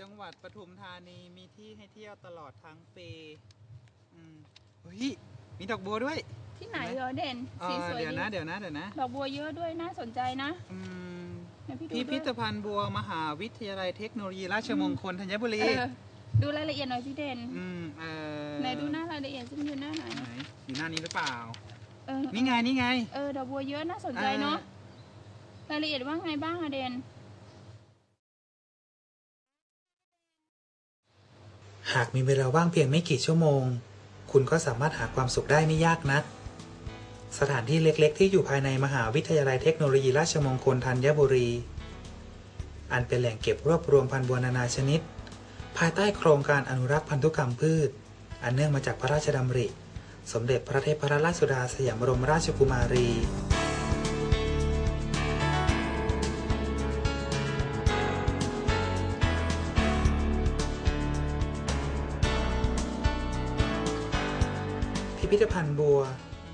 จังหวัดปทุมธานีมีที่ให้เที่ยวตลอดทั้งปีอืมเฮ้ยมีดอกบัวด้วย ที่ไหนเหรอเด่นเอ่สีอสวยเดี๋ยวดีนะ เดี๋ยวนะเดี๋ยวนะดอกบัวเยอะด้วยน่าสนใจนะอืมไหนพี่ดูพิด้พิวยธภัณฑ์บัวมหาวิทยาลัยเทคโนโลยีราชมงคลธัญบุรีเออดูรายละเอียดหน่อยสิเด่นอืมเออไหนดูหน้ารายละเอียดซิมันอยู่หน้าไหนไหนอยู่หน้านี้หรือเปล่า เออนี่ไงนี่ไง เออดอกบัวเยอะน่าสนใจเนาะรายละเอียดว่าไงบ้างอะเด่น หากมีเวลาว่างเพียงไม่กี่ชั่วโมง คุณก็สามารถหาความสุขได้ไม่ยากนัก สถานที่เล็กๆ ที่อยู่ภายในมหาวิทยาลัยเทคโนโลยีราชมงคลธัญบุรี อันเป็นแหล่งเก็บรวบรวมพันธุ์บัวนานาชนิด ภายใต้โครงการอนุรักษ์พันธุกรรมพืช อันเนื่องมาจากพระราชดำริ สมเด็จพระเทพรัตนราชสุดาสยามบรมราชกุมารี พิพิธภัณฑ์บัว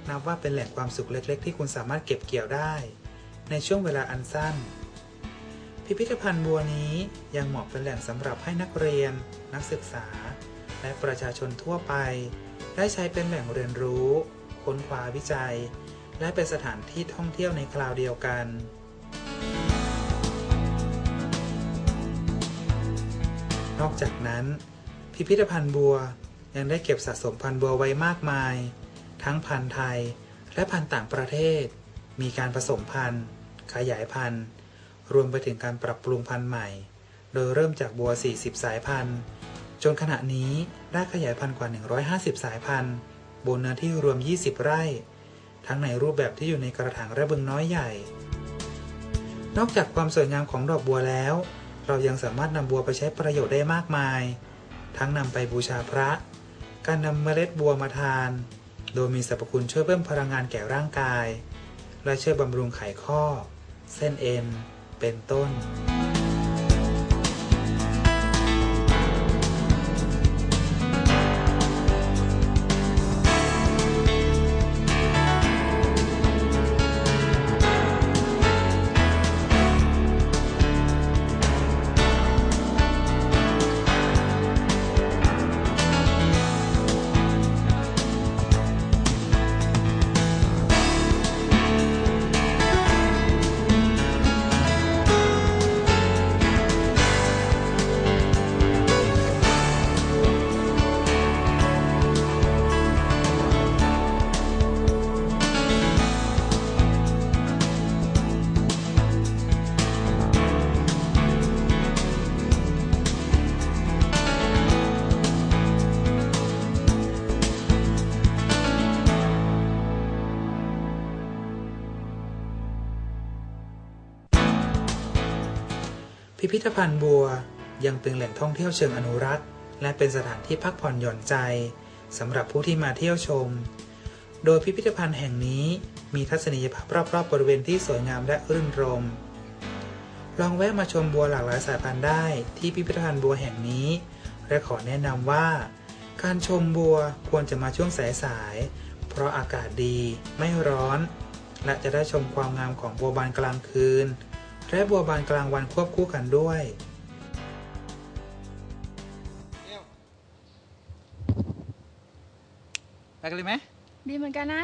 นับว่าเป็นแหล่งความสุขเล็กๆ ที่คุณสามารถเก็บเกี่ยวได้ ในช่วงเวลาอันสั้น พิพิธภัณฑ์บัวนี้ยังเหมาะเป็นแหล่งสำหรับให้นักเรียน นักศึกษา และประชาชนทั่วไป ได้ใช้เป็นแหล่งเรียนรู้ ค้นคว้าวิจัย และเป็นสถานที่ท่องเที่ยวในคราวเดียวกันนอกจากนั้น พิพิธภัณฑ์บัว ยังได้เก็บสะสมพันธุ์บัวไว้มากมาย ทั้งพันธุ์ไทยและพันธุ์ต่างประเทศ มีการผสมพันธุ์ ขยายพันธุ์ รวมไปถึงการปรับปรุงพันธุ์ใหม่ โดยเริ่มจากบัว 40 สายพันธุ์ จนขณะนี้ได้ขยายพันธุ์กว่า 150 สายพันธุ์บนเนื้อที่รวม 20 ไร่ ทั้งในรูปแบบที่อยู่ในกระถางและบึงน้อยใหญ่ นอกจากความสวยงามของดอกบัวแล้ว เรายังสามารถนำบัวไปใช้ประโยชน์ได้มากมาย ทั้งนำไปบูชาพระ การนำเมล็ดบัวมาทาน โดยมีสรรพคุณช่วยเพิ่มพลังงานแก่ร่างกาย และช่วยบำรุงไขข้อ เส้นเอ็น เป็นต้น พิพิธภัณฑ์บัวยังเป็นแหล่งท่องเที่ยวเชิงอนุรักษ์ และเป็นสถานที่พักผ่อนหย่อนใจสำหรับผู้ที่มาเที่ยวชม โดยพิพิธภัณฑ์แห่งนี้มีทัศนียภาพรอบๆ บริเวณที่สวยงามและรื่นรม ลองแวะมาชมบัวหลากหลายสายพันธุ์ได้ที่พิพิธภัณฑ์บัวแห่งนี้ และขอแนะนำว่า การชมบัวควรจะมาช่วงสายๆ เพราะอากาศดีไม่ร้อน และจะได้ชมความงามของบัวบานกลางคืน และบัวบานกลางวันควบคู่กันด้วย ไปกันเลยไหม ดีเหมือนกันนะ